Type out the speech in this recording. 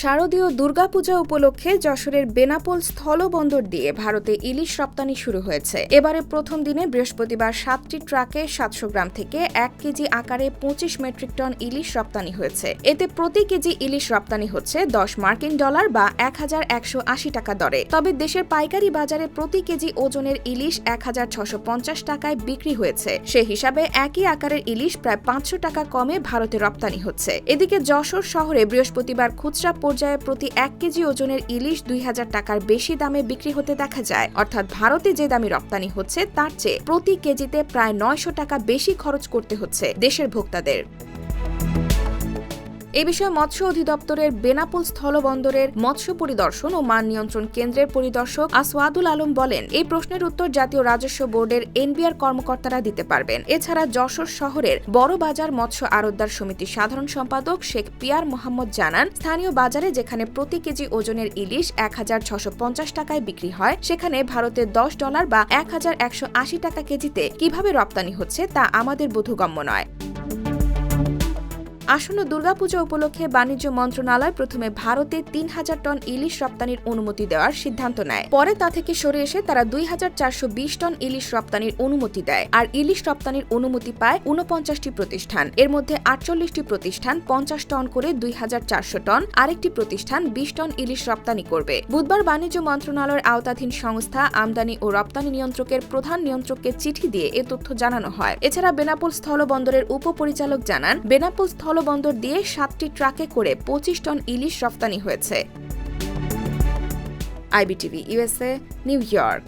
শারদীয় দুর্গাপূজা উপলক্ষে যশোরের বেনাপোল স্থলবন্দর দিয়ে ভারতে ইলিশ রপ্তানি শুরু হয়েছে। এবারে প্রথম দিনে বৃহস্পতিবার সাতটি ট্রাকে সাতশো গ্রাম থেকে এক কেজি আকারে পঁচিশ মেট্রিক টন ইলিশ রপ্তানি হয়েছে। এতে প্রতি কেজি ইলিশ রপ্তানি হচ্ছে দশ মার্কিন ডলার বা এক হাজার একশো আশি টাকা দরে। তবে দেশের পাইকারি বাজারে প্রতি কেজি ওজনের ইলিশ এক হাজার ছশো পঞ্চাশ টাকায় বিক্রি হয়েছে। সে হিসাবে একই আকারের ইলিশ প্রায় পাঁচশো টাকা কমে ভারতে রপ্তানি হচ্ছে। এদিকে যশোর শহরে বৃহস্পতিবার খুচরা পর্যায়ে প্রতি এক কেজি ওজনের ইলিশ দুই হাজার টাকার বেশি দামে বিক্রি হতে দেখা যায়। অর্থাৎ ভারতে যে দামে রপ্তানি হচ্ছে, তার চেয়ে প্রতি কেজিতে প্রায় নয়শো টাকা বেশি খরচ করতে হচ্ছে দেশের ভোক্তাদের। এ বিষয়ে মৎস্য অধিদপ্তরের বেনাপোল স্থলবন্দরের মৎস্য পরিদর্শন ও মান নিয়ন্ত্রণ কেন্দ্রের পরিদর্শক আসওয়াদুল আলম বলেন, এই প্রশ্নের উত্তর জাতীয় রাজস্ব বোর্ডের এনবিআর কর্মকর্তারা দিতে পারবেন। এছাড়া যশোর শহরের বড় বাজার মৎস্য আড়তদার সমিতির সাধারণ সম্পাদক শেখ পিয়ার মোহাম্মদ জানান, স্থানীয় বাজারে যেখানে প্রতি কেজি ওজনের ইলিশ এক হাজার ছশো পঞ্চাশ টাকায় বিক্রি হয়, সেখানে ভারতে দশ ডলার বা এক হাজার একশো আশি টাকা কেজিতে কীভাবে রপ্তানি হচ্ছে তা আমাদের বোধগম্য নয়। আসন্ন দুর্গাপূজা উপলক্ষে বাণিজ্য মন্ত্রণালয় প্রথমে ভারতে তিন হাজার টন ইলিশ রপ্তানির অনুমতি দেওয়ার সিদ্ধান্ত নেয়। পরে তা থেকে সরে এসে তারা দুই হাজার চারশো বিশ টন ইলিশ রপ্তানির অনুমতি দেয় আর ইলিশ রপ্তানির অনুমতি পায় উনপঞ্চাশটি প্রতিষ্ঠান। এর মধ্যে আটচল্লিশটি প্রতিষ্ঠান পঞ্চাশ টন করে দুই হাজার চারশো টন, আরেকটি প্রতিষ্ঠান বিশ টন ইলিশ রপ্তানি করবে। বুধবার বাণিজ্য মন্ত্রণালয়ের আওতাধীন সংস্থা আমদানি ও রপ্তানি নিয়ন্ত্রকের প্রধান নিয়ন্ত্রককে চিঠি দিয়ে এ তথ্য জানানো হয়। এছাড়া বেনাপোল স্থলবন্দরের উপপরিচালক জানান, বেনাপোল স্থল স্থলবন্দর দিয়ে সাতটি ট্রাকে করে পঁচিশ টন ইলিশ রফতানি হয়েছে। IBTV USA New York.